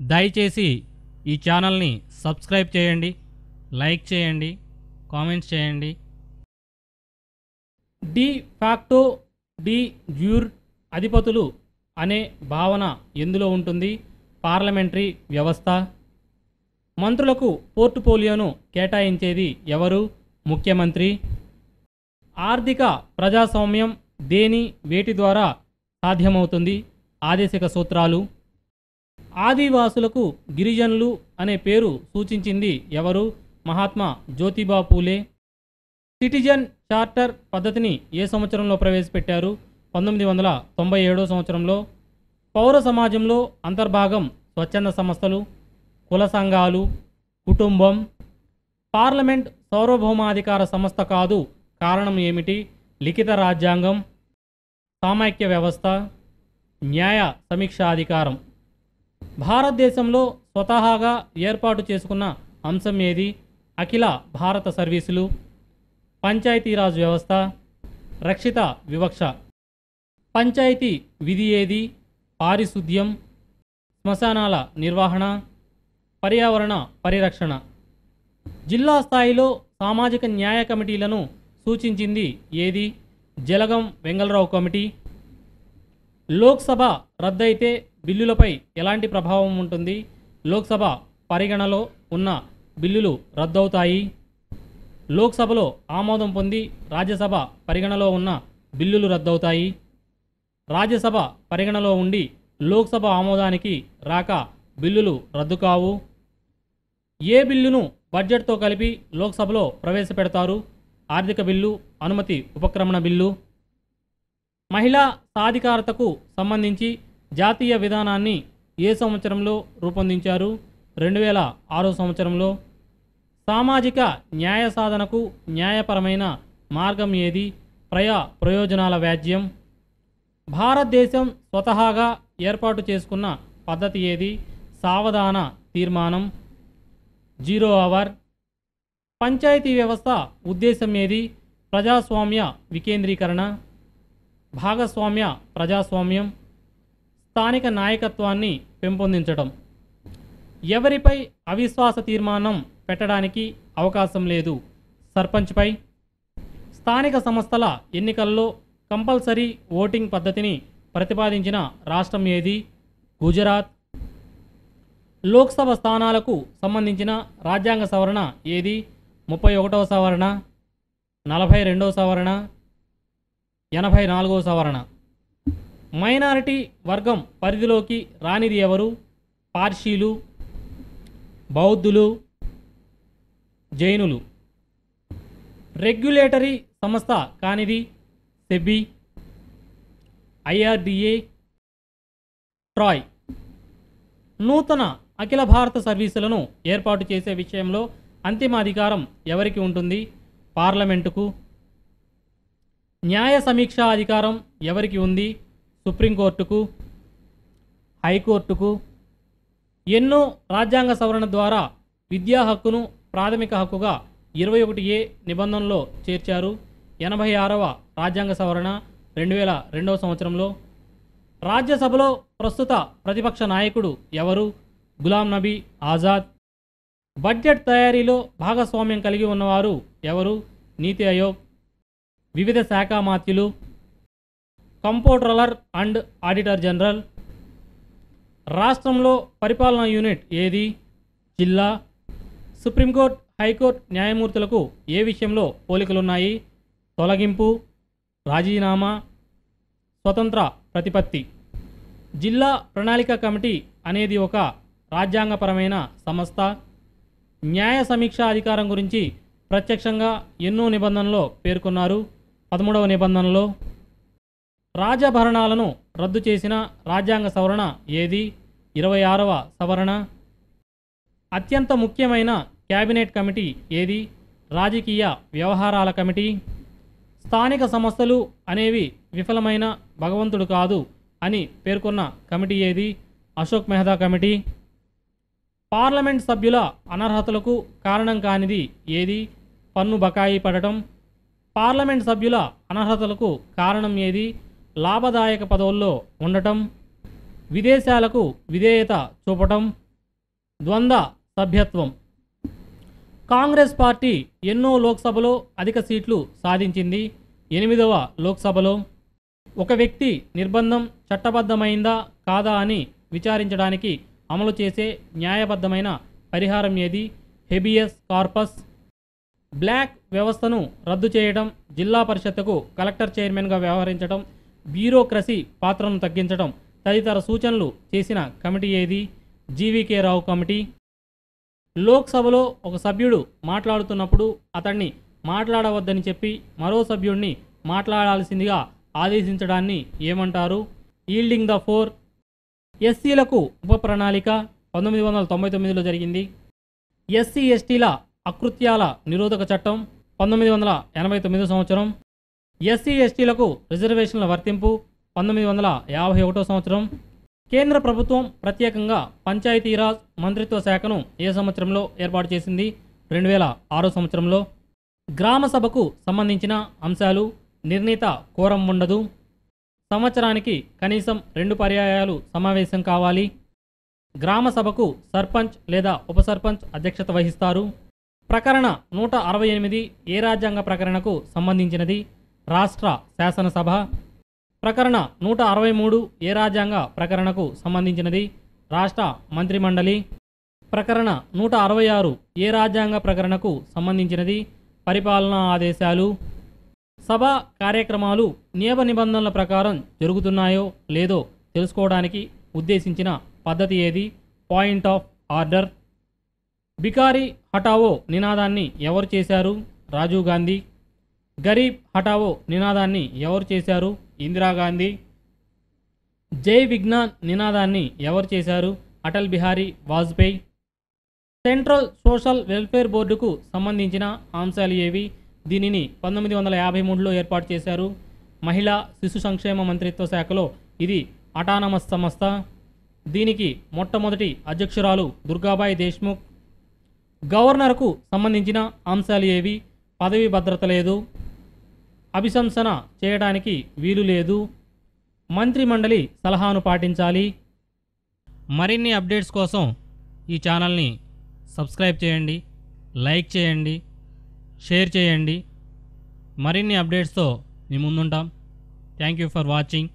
దయచేసి ఈ ఛానల్ని సబ్స్క్రైబ్ చేయండి లైక్ చేయండి కామెంట్స్ చేయండి. డి ఫ్యాక్టో డి జ్యూర్ అధిపతులు అనే భావన ఎందులో ఉంటుంది? పార్లమెంటరీ వ్యవస్థ. మంత్రులకు పోర్టుపోలియోను కేటాయించేది ఎవరు? ముఖ్యమంత్రి. ఆర్థిక ప్రజాస్వామ్యం దేని వేటి ద్వారా సాధ్యమవుతుంది? ఆదేశిక సూత్రాలు. ఆదివాసులకు గిరిజనులు అనే పేరు సూచించింది ఎవరు? మహాత్మా జ్యోతిబా పూలే. సిటిజన్ చార్టర్ పద్ధతిని ఏ సంవత్సరంలో ప్రవేశపెట్టారు? పంతొమ్మిది వందల తొంభై ఏడో సంవత్సరంలో. పౌర సమాజంలో అంతర్భాగం స్వచ్ఛంద సంస్థలు కుల సంఘాలు కుటుంబం. పార్లమెంట్ సార్వభౌమాధికార సంస్థ కాదు. కారణం ఏమిటి? లిఖిత రాజ్యాంగం సామాఖ్య వ్యవస్థ న్యాయ సమీక్షాధికారం. భారతదేశంలో స్వతహాగా ఏర్పాటు చేసుకున్న అంశం ఏది? అఖిల భారత సర్వీసులు పంచాయతీరాజ్ వ్యవస్థ రక్షిత వివక్ష. పంచాయతీ విధి ఏది? పారిశుద్ధ్యం శ్మశానాల నిర్వహణ పర్యావరణ పరిరక్షణ. జిల్లా స్థాయిలో సామాజిక న్యాయ కమిటీలను సూచించింది ఏది? జలగం వెంగళరావు కమిటీ. లోక్సభ రద్దయితే బిల్లులపై ఎలాంటి ప్రభావం ఉంటుంది? లోక్సభ పరిగణలో ఉన్న బిల్లులు రద్దవుతాయి. లోక్సభలో ఆమోదం పొంది రాజ్యసభ పరిగణలో ఉన్న బిల్లులు రద్దవుతాయి. రాజ్యసభ పరిగణలో ఉండి లోక్సభ ఆమోదానికి రాక బిల్లులు రద్దు కావు. ఏ బిల్లును బడ్జెట్తో కలిపి లోక్సభలో ప్రవేశపెడతారు? ఆర్థిక బిల్లు అనుమతి ఉపక్రమణ బిల్లు. మహిళా సాధికారతకు సంబంధించి జాతీయ విధానాన్ని ఏ సంవత్సరంలో రూపొందించారు? రెండు వేల ఆరో సంవత్సరంలో సామాజిక న్యాయ సాధనకు న్యాయపరమైన మార్గం ఏది? ప్రయా ప్రయోజనాల వ్యాజ్యం. భారతదేశం స్వతహాగా ఏర్పాటు చేసుకున్న పద్ధతి ఏది? సావధాన తీర్మానం. Zero hour. పంచాయతీ వ్యవస్థ ఉద్దేశం ఏది? ప్రజాస్వామ్య వికేంద్రీకరణ. భాగస్వామ్య ప్రజాస్వామ్యం. స్థానిక నాయకత్వాన్ని పెంపొందించడం. ఎవరిపై అవిశ్వాస తీర్మానం పెట్టడానికి అవకాశం లేదు. సర్పంచ్పై స్థానిక సంస్థల ఎన్నికల్లో కంపల్సరీ ఓటింగ్ పద్ధతిని ప్రతిపాదించిన రాష్ట్రం ఏది? గుజరాత్. లోక్సభ స్థానాలకు సంబంధించిన రాజ్యాంగ సవరణ ఏది? ముప్పై ఒకటవ సవరణ నలభై రెండవ సవరణ ఎనభై నాలుగవ సవరణ. మైనారిటీ వర్గం పరిధిలోకి రానిది ఎవరు? పార్షీలు బౌద్ధులు జైనులు. రెగ్యులేటరీ సంస్థ కానిది సెబీ ఐఆర్డిఏ ట్రాయ్. నూతన అఖిల భారత సర్వీసులను ఏర్పాటు చేసే విషయంలో అంతిమ అధికారం ఎవరికి ఉంటుంది? పార్లమెంటుకు. న్యాయ సమీక్షా అధికారం ఎవరికి ఉంది? సుప్రీంకోర్టుకు హైకోర్టుకు ఎన్నో రాజ్యాంగ సవరణ ద్వారా విద్యా హక్కును ప్రాథమిక హక్కుగా ఇరవై ఒకటి ఏ నిబంధనలో చేర్చారు. ఎనభై ఆరవ రాజ్యాంగ సవరణ రెండు వేల రెండవ సంవత్సరంలో రాజ్యసభలో ప్రస్తుత ప్రతిపక్ష నాయకుడు ఎవరు? గులాం నబీ ఆజాద్. బడ్జెట్ తయారీలో భాగస్వామ్యం కలిగి ఉన్నవారు ఎవరు? నీతి ఆయోగ్. వివిధ శాఖ మాత్యులు కంపోట్రలర్ అండ్ ఆడిటర్ జనరల్. రాష్ట్రంలో పరిపాలనా యూనిట్ ఏది? జిల్లా సుప్రీంకోర్టు హైకోర్టు న్యాయమూర్తులకు ఏ విషయంలో పోలికలున్నాయి? తొలగింపు రాజీనామా స్వతంత్ర ప్రతిపత్తి. జిల్లా ప్రణాళిక కమిటీ అనేది ఒక రాజ్యాంగపరమైన సంస్థ. న్యాయ సమీక్ష అధికారం గురించి ప్రత్యక్షంగా ఎన్నో నిబంధనలో పేర్కొన్నారు. పదమూడవ నిబంధనలో రాజభరణాలను రద్దు చేసిన రాజ్యాంగ సవరణ ఏది? ఇరవై ఆరవ సవరణ. అత్యంత ముఖ్యమైన క్యాబినెట్ కమిటీ ఏది? రాజకీయ వ్యవహారాల కమిటీ. స్థానిక సంస్థలు అనేవి విఫలమైన భగవంతుడు కాదు అని పేర్కొన్న కమిటీ ఏది? అశోక్ మెహతా కమిటీ. పార్లమెంట్ సభ్యుల అనర్హతలకు కారణం కానిది ఏది? పన్ను బకాయి పడటం. పార్లమెంట్ సభ్యుల అనర్హతలకు కారణం ఏది? లాభదాయక పదవుల్లో ఉండటం విదేశాలకు విధేయత చూపటం ద్వంద్వ సభ్యత్వం. కాంగ్రెస్ పార్టీ ఎన్నో లోక్సభలో అధిక సీట్లు సాధించింది. ఎనిమిదవ లోక్సభలో ఒక వ్యక్తి నిర్బంధం చట్టబద్ధమైందా కాదా అని విచారించడానికి అమలు చేసే న్యాయబద్ధమైన పరిహారం ఏది? Habeas corpus. బ్లాక్ వ్యవస్థను రద్దు చేయడం జిల్లా పరిషత్కు కలెక్టర్ చైర్మన్గా వ్యవహరించడం బ్యూరోక్రసీ పాత్రను తగ్గించడం తదితర సూచనలు చేసిన కమిటీ ఏది? GVK Rao committee. లోక్సభలో ఒక సభ్యుడు మాట్లాడుతున్నప్పుడు అతన్ని మాట్లాడవద్దని చెప్పి మరో సభ్యుడిని మాట్లాడాల్సిందిగా ఆదేశించడాన్ని ఏమంటారు? Yielding the floor. ఎస్సీలకు ఉప ప్రణాళిక పంతొమ్మిది వందల తొంభై తొమ్మిదిలో జరిగింది. ఎస్సీ ఎస్టీల అకృత్యాల నిరోధక చట్టం పంతొమ్మిది వందల ఎనభై తొమ్మిదో సంవత్సరం. ఎస్సీ ఎస్టీలకు రిజర్వేషన్ల వర్తింపు పంతొమ్మిది వందల యాభై ఒకటో సంవత్సరం. కేంద్ర ప్రభుత్వం ప్రత్యేకంగా పంచాయతీరాజ్ మంత్రిత్వ శాఖను ఏ సంవత్సరంలో ఏర్పాటు చేసింది? రెండు వేల ఆరో సంవత్సరంలో. గ్రామ సభకు సంబంధించిన అంశాలు నిర్ణీత కోరం ఉండదు. సంవత్సరానికి కనీసం రెండు పర్యాయాలు సమావేశం కావాలి. గ్రామ సభకు సర్పంచ్ లేదా ఉప సర్పంచ్ అధ్యక్షత వహిస్తారు. ప్రకరణ నూట అరవై ఎనిమిది ఏ రాజ్యాంగ ప్రకరణకు సంబంధించినది. రాష్ట్ర శాసనసభ ప్రకరణ నూట అరవై మూడు ఏ రాజ్యాంగ ప్రకరణకు సంబంధించినది. రాష్ట్ర మంత్రిమండలి ప్రకరణ నూట అరవై ఆరు ఏ రాజ్యాంగ ప్రకరణకు సంబంధించినది. పరిపాలనా ఆదేశాలు. సభ కార్యక్రమాలు నియమ నిబంధనల ప్రకారం జరుగుతున్నాయో లేదో తెలుసుకోవడానికి ఉద్దేశించిన పద్ధతి ఏది? Point of order. బికారి హటావో నినాదాన్ని ఎవరు చేశారు? రాజీవ్ గాంధీ గరీబ్ హటావో నినాదాన్ని ఎవరు చేశారు? ఇందిరాగాంధీ జై విజ్ఞాన్ నినాదాన్ని ఎవరు చేశారు? Atal Bihari Vajpayee. Central social welfare బోర్డుకు సంబంధించిన అంశాలు ఏవి? దీనిని పంతొమ్మిది వందల యాభై మూడులో ఏర్పాటు చేశారు మహిళా శిశు సంక్షేమ మంత్రిత్వ శాఖలో. ఇది అటానమస్ సంస్థ. దీనికి మొట్టమొదటి అధ్యక్షురాలు దుర్గాబాయి దేశ్ముఖ్. గవర్నర్కు సంబంధించిన అంశాలు ఏవి? పదవి భద్రత లేదు. అభిశంసన చేయడానికి వీలు లేదు. మంత్రిమండలి సలహాను పాటించాలి. మరిన్ని అప్డేట్స్ కోసం ఈ ఛానల్ని సబ్స్క్రైబ్ చేయండి లైక్ చేయండి షేర్ చేయండి. మరిన్ని అప్డేట్స్తో మీ ముందుంటాం. Thank you for watching.